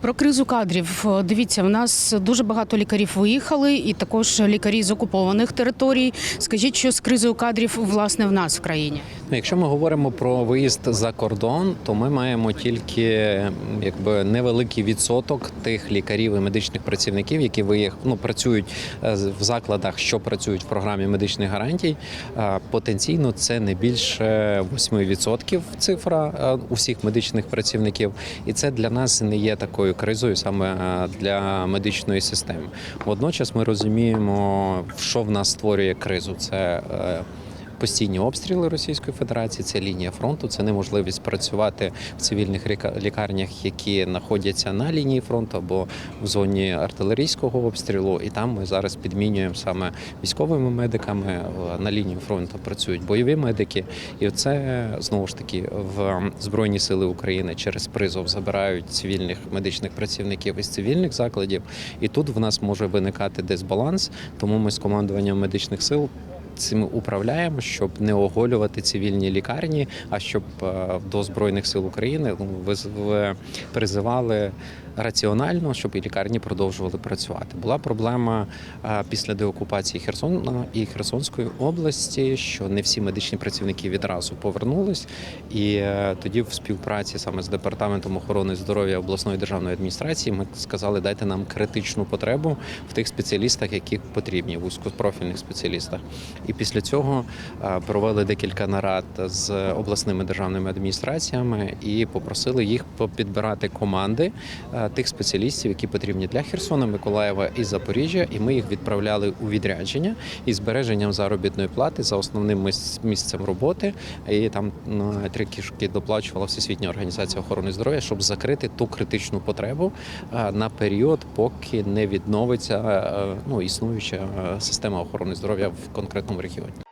Про кризу кадрів Е, дивіться, в нас дуже багато лікарів виїхали, і також лікарі з окупованих територій. Скажіть, що з кризою кадрів власне в нас в країні? Ну, Якщо ми говоримо про виїзд за кордон, то ми маємо тільки якби невеликий відсоток тих лікарів і медичних працівників, які виїх... ну, працюють е, в закладах, що працюють в програмі медичних гарантій. Потенційно це не більше 8% цифра е, усіх медичних працівників, і це для нас не є такою кризою саме е, для медичної системи. Водночас ми розуміємо, що в нас створює кризу. Це постійні обстріли Російської Федерації, це лінія фронту, це неможливість працювати в цивільних ліка- лікарнях, які знаходяться на лінії фронту або в зоні артилерійського обстрілу. І там ми зараз підмінюємо саме військовими медиками. Е, На лінії фронту працюють бойові медики, і це знову ж таки в Збройні Сили України через призов забирають цивільних медичних працівників із цивільних закладів. І тут в нас може виникати дисбаланс, тому ми з командуванням медичних сил цим управляємо, щоб не оголювати цивільні лікарні, а щоб е, до збройних сил України ви призивали раціонально, щоб і лікарні продовжували працювати. Була проблема е, після деокупації Херсона і Херсонської області, що не всі медичні працівники відразу повернулись, і е, тоді в співпраці саме з департаментом охорони здоров'я обласної державної адміністрації ми сказали, дайте нам критичну потребу в тих спеціалістах, які потрібні, вузькопрофільних спеціалістах. І після цього е, провели декілька нарад з обласними державними адміністраціями і попросили їх підбирати команди е, тих спеціалістів, які потрібні для Херсона, Миколаєва і Запоріжжя. І ми їх відправляли у відрядження із збереженням заробітної плати за основним місцем роботи. І там ну, три кішки доплачувала Всесвітня організація охорони здоров'я, щоб закрити ту критичну потребу на період, поки не відновиться ну, існуюча система охорони здоров'я в конкретному регіоні.